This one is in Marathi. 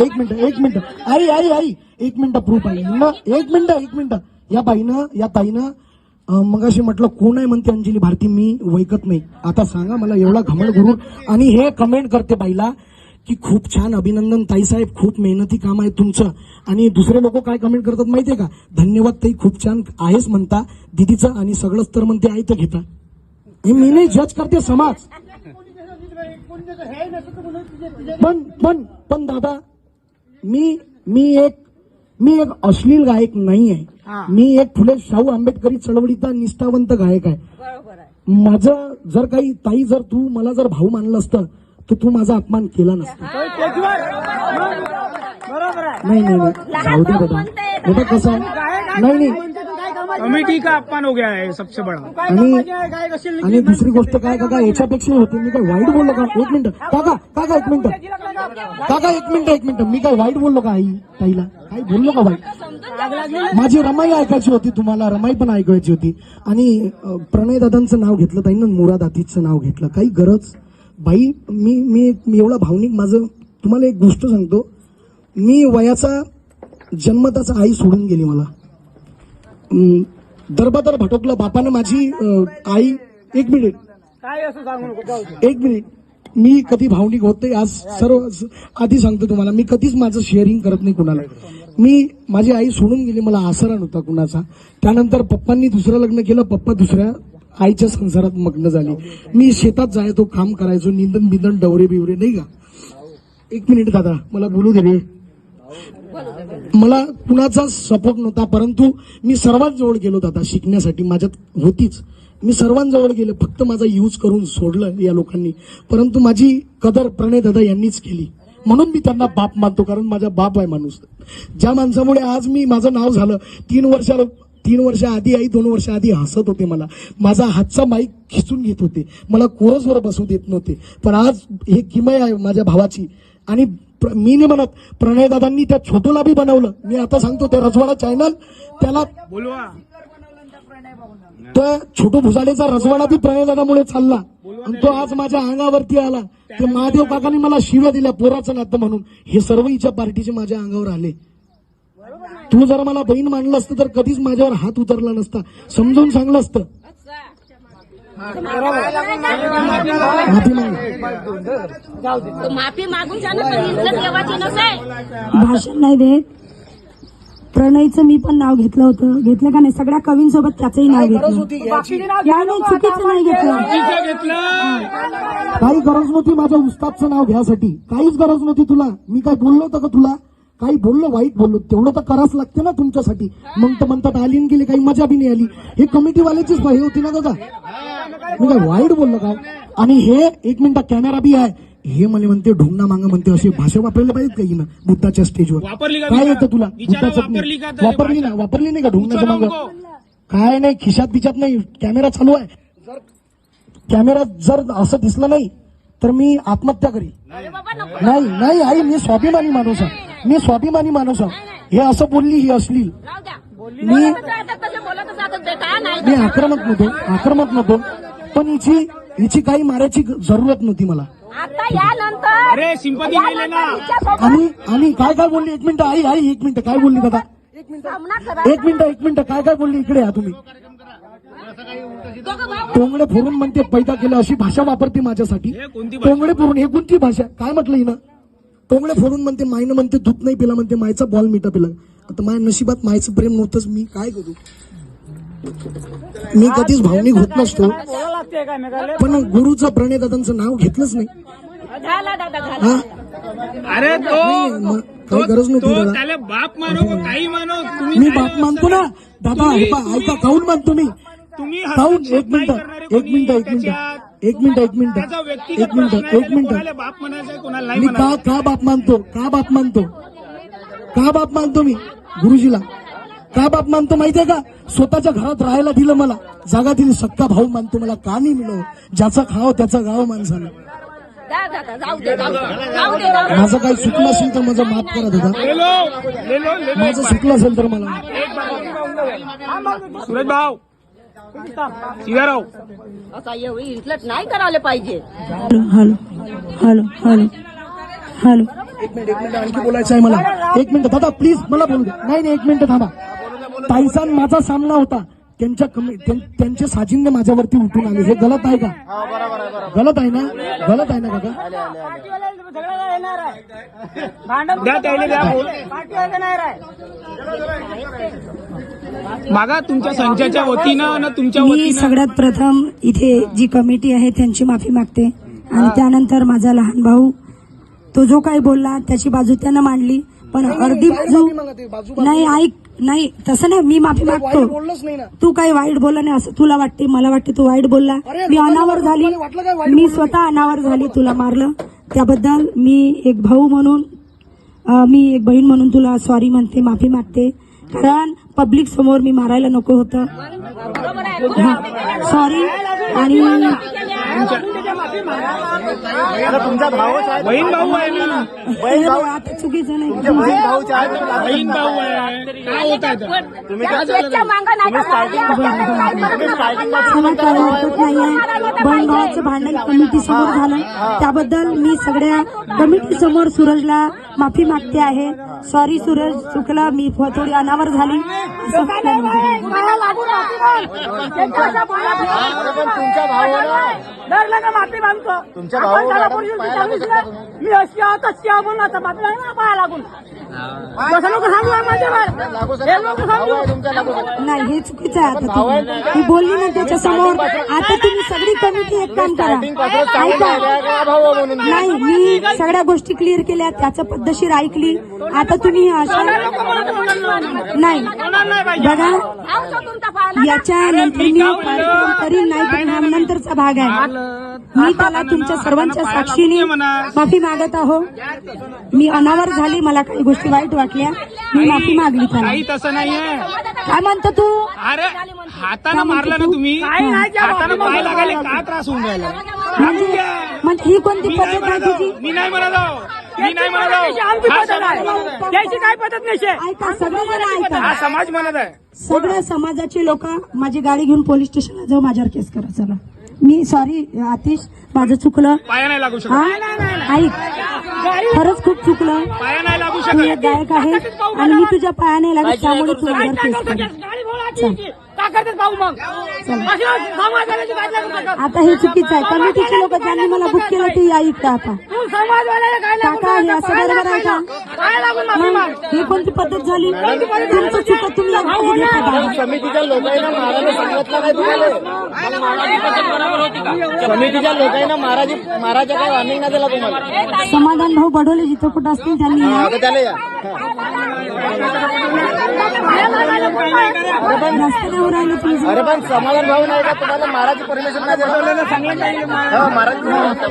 एक मिनिट एक मिनिट. आई आई आई. एक मिनिट प्रूफ आहे. न एक मिनिट एक मिनिट. या बाईनं या ताईनं अं, मगाशी म्हटलं कोण आहे? म्हणते अंजली. भारती मी वैकत नाही. आता सांगा मला एवढा घमंड गुरु आणि हे कमेंट करते बाईला की खूप छान अभिनंदन ताईसाहेब खूप मेहनती काम आहे तुमचं. आणि दुसरे लोक काय कमेंट करतात माहितीये का? धन्यवाद ताई खूप छान आहेच म्हणता. दिदीचं आणि सगळंच तर म्हणते आहे तर घेता. हे मी नाही जज करते समाज. पण पण पण दादा मी मी एक मी एक अश्लील गायक नाही आहे मी एक फुले शाहू आंबेडकरी चळवळीचा निष्ठावंत गायक आहे. माझं जर काही ताई जर तू मला जर भाऊ मानलं असतं तर तू माझा अपमान केला नसता. नाही नाही नाही. जाऊ दे दादा. कसं आहे? नाही नाही. कमेटी का अपमान हो गया है सबसे बड़ा? आणि आणि दुसरी गोष्ट काय काका याच्यापेक्षा होती. मी काय वाईट बोललो का? एक मिनिट. काका काका एक मिनिट. काका एक मिनिट एक मिनिट. मी काय वाईट बोललो का आई? ताईला? काही बोललो का वाईट? माझी रमाई ऐकायची होती तुम्हाला. रमाई पण ऐकायची होती. आणि प्रणय दादांचं नाव घेतलं ताईनं मुराद आतिथचं नाव घेतलं. काही गरज? बाई मी मी मी एवढा भावनिक माझं तुम्हाला एक गोष्ट सांगतो. मी वयाचा जन्मताचा आई सोडून गेली मला. दरबादर भटकलं. बापानं माझी आई एक मिनिट. काय असं सांगू. एक मिनिट. मी कधी भावनिक होते आज सर्व आधी सांगतो तुम्हाला मी कधीच माझं शेअरिंग करत नाही कुणाला. मी माझी आई सोडून गेली मला आसरा नव्हता कुणाचा. त्यानंतर पप्पांनी दुसरं लग्न केलं पप्पा दुसऱ्या आईच्या संसारात मग्न झाले. मी शेतात जायचो काम करायचो निंदन बिंदन डवरे बिवरे नाही का? एक मिनिट दादा मला बोलू दे मला कुणाचा सपोर्ट नव्हता परंतु मी सर्वांजवळ गेलो दादा शिकण्यासाठी. माझ्यात होतीच. मी सर्वांजवळ गेले फक्त माझा यूज करून सोडलं या लोकांनी. परंतु माझी कदर प्रणय दादा यांनीच केली. म्हणून मी त्यांना बाप मानतो कारण माझा बाप आहे माणूस. ज्या माणसामुळे आज मी माझं नाव झालं तीन वर्षाला तीन वर्ष आधी आई दोन वर्ष आधी हसत होते मला. माझा हातचा माईक खिचून घेत होते. मला कोरसवर बसू देत नव्हते. पण आज हे किमय आहे माझ्या भावाची. आणि प्र- मी नाही म्हणत प्रणयदादांनी त्या छोटूला बी बनवलं. मी आता सांगतो त्या रजवाडा चॅनल त्याला बोलवा. त्या छोटू भुसाडेचा रजवाडा बी प्रणयदादामुळे चालला. आणि तो आज माझ्या अंगावरती आला. ते महादेव काकांनी मला शिव्या दिल्या पोराचं नातं म्हणून. हे सर्व हिच्या पार्टीचे माझ्या अंगावर आले. तू जर मला बहीण मानलं असतं तर कधीच माझ्यावर हात उतरला नसता. समजून सांगलं असतं. माफी मागून भाषण नाही देत. प्रणयचं मी पण नाव घेतलं होतं. घेतलं का नाही? सगळ्या कवींसोबत त्याचंही नाव घेतलं. याने चुकीचं नाही घेतलं. काही गरज नव्हती माझ्या उस्तादचं नाव घ्यायसाठी काहीच गरज नव्हती तुला. मी काय बोललो होतं का तुला? काही बोललो वाईट बोललो तेवढं तर करावंच लागतं ना तुमच्यासाठी. मग तर म्हणतात आली गेली काही मजा बी नाही आली. हे कमिटीवाल्याचीच हे होती ना दादा? मी काय वाईट बोललो काय आणि हे एक मिनिट कॅमेरा बी आहे. हे मला म्हणते ढोंगणा मांग म्हणते अशी भाषा वापरायला पाहिजे काही ना बुद्धाच्या स्टेजवर वापरली का काय? येतं तुला? बुद्धाचं वापरली वापरली ना? वापरली नाही का ढोंगणाच्या मागं. काय नाही खिशात बिशात नाही कॅमेरा चालू आहे. जर कॅमेरा जर असं दिसलं नाही तर मी आत्महत्या करी नाही नाही आई मी स्वाभिमानी माणूस आहे. मी स्वाभिमानी माणूस आहे. हे असं बोलली ही द्या. मी मी आक्रमक नव्हतो आक्रमक नव्हतो. पण हिची हिची काही मारायची जरूरत नव्हती मला. आता यानंतर अरे सिंपती गेले ना हिच्यासोबत आणि आणि काय काय बोलली? एक मिनिट आई आई एक मिनिट काय बोलली दादा? सामना करा एक मिनिट एक मिनिट काय काय बोलली? इकडे या तुम्ही. टोंगडे फोडून म्हणते पैदा केलं अशी भाषा वापरते माझ्यासाठी. हे? टोंगडे फोडून हे कोणती भाषा? काय म्हटलं हिनं? टोंगडे फोडून म्हणते मायनं म्हणते दूध नाही पिला म्हणते मायचा बॉल मिठा पिला. आता माझ्या नशिबात मायचं प्रेम नव्हतंच मी काय करू? मी कधीच भावनिक होत नसतो. पण गुरुचं प्रणय दादांचं नाव घेतलंच नाही. हा? अरे काही गरज तो नव्हती बाप मानो काही मानो? तुम्ही मी बाप मानतो ना. दादा ऐका ऐका काऊन मानतो मी? तुम्ही काऊन? एक मिनिट एक मिनिट एक. मिनिट. एक मिनिट एक मिनिट. एक मिनिट एक मिनिट. बाप मी का का बाप मानतो? का बाप मानतो? का बाप मानतो मी? गुरुजीला. का बाप मानतो माहितीये का? स्वतःच्या घरात राहायला दिलं मला. जागा दिली. सक्का भाऊ मानतो मला. का नाही मिळव ज्याचा खाव त्याचा गाव माणसानं. माझं काही चुकलं असेल तर माझं माफ करा दादा माझं चुकलं असेल तर मला सूरज भाऊ. असा एवढी नाही करायला पाहिजे. Hello hello hello hello. एक मिनिट एक मिनिट आणखी बोलायचं आहे मला. एक मिनिट दादा प्लीज मला बोलू द्या. नाही नाही एक मिनिट थांबा. ताईसा आणि माझा सामना होता. त्यांच्या कमी त्यां- त्यांचे साजिंदे माझ्यावरती उठून आले. हे गलत आहे का? गलत आहे ना? गलत आहे ना काका? मागा तुमच्या संचाच्या वतीनं ना तुमच्या मी वतीनं. सगळ्यात प्रथम इथे जी कमिटी आहे त्यांची माफी मागते. आणि त्यानंतर माझा लहान भाऊ तो जो काही बोलला त्याची बाजू त्यानं मांडली. पण अर्धी बाजू नाही ऐक नाही तसं नाही मी माफी मागतो. तू काही वाईट बोलला नाही असं तुला वाटते मला वाटते तू वाईट बोलला. मी अनावर झाली. मी? स्वतः अनावर झाली तुला मारलं. त्याबद्दल मी एक भाऊ म्हणून मी एक बहीण म्हणून तुला सॉरी म्हणते माफी मागते. कारण पब्लिक समोर मी मारायला नको होतं. सॉरी आणि आता चुकीचं बहीण भावाचं भांडण कमिटी समोर झालं त्याबद्दल मी सगळ्या कमिटी समोर सूरजला माफी मागते आहे. सॉरी सूरज चुकलं. मी थोडी अनावर झाली. माफी मागतो. मी अशी आहो तशी आहो म्हणून आता माफी नाही ना पाया लागून. हे. नाही हे चुकीचं आहे. आता तुम्ही मी बोलली ना त्याच्यासमोर. आता तुम्ही सगळी कमिटी एक काम करा. नाही मी सगळ्या गोष्टी क्लिअर केल्या. त्याचं पद्धतशीर ऐकली आता तुम्ही अशा नाही. बघा. याच्या नंतर मी कार्यक्रम नाही नंतरचा भाग आहे. मी त्याला तुमच्या सर्वांच्या साक्षीने माफी मागत आहो मी अनावर झाली मला काही गोष्टी वाईट वाटल्या. मी माफी मागली त्याला. काही तसं नाहीये. काय म्हणतो तू? अरे हातानं मारलं ना तुम्ही? हातानं पाय लागायला का त्रास होऊन राहिला? म्हणजे म्हणजे ही कोणती मी नाही पद्धत आहे तुझी. मी नाही म्हणत. मी नाही म्हणत. हा समाज- त्याची काय पद्धत नाही ऐका सगळेजण ऐका हा समाज म्हणत आहे. सगळ्या समाजाचे लोक माझी गाडी घेऊन पोलीस स्टेशनला जाऊ माझ्यावर केस करा चला. मी सॉरी आतिश माझं चुकलं. पाया नाही लागू हा? शकत ऐक खरंच खूप चुकलं. पाया नाही लागू मी एक शकत गायक आहे आणि मी तुझ्या पाया नाही लागत त्यामुळे तू माझ्यावर केस कर. आता हे चुकीचं आहे कमिटीचे लोक ज्यांनी मला बुक केलं ते इथं आता. काका हे. असं बरोबर आहे का? ही कोणती पद्धत झाली? तुमचं चुकत तुम्ही घेता. समितीच्या लोकांना मारायला सांगितलं नाही तुम्हाला समितीच्या लोकांना मारायची मारायचं काय वॉर्निंग नाही दिला तुम्हाला? समाधान भाऊ बडोले जिथं कुठं असतील त्यांनी या. त्याला या. राहिले अरे पण समाधान भाऊ नाही का? तुम्हाला मारायची परमिशन नाही दिला मारायची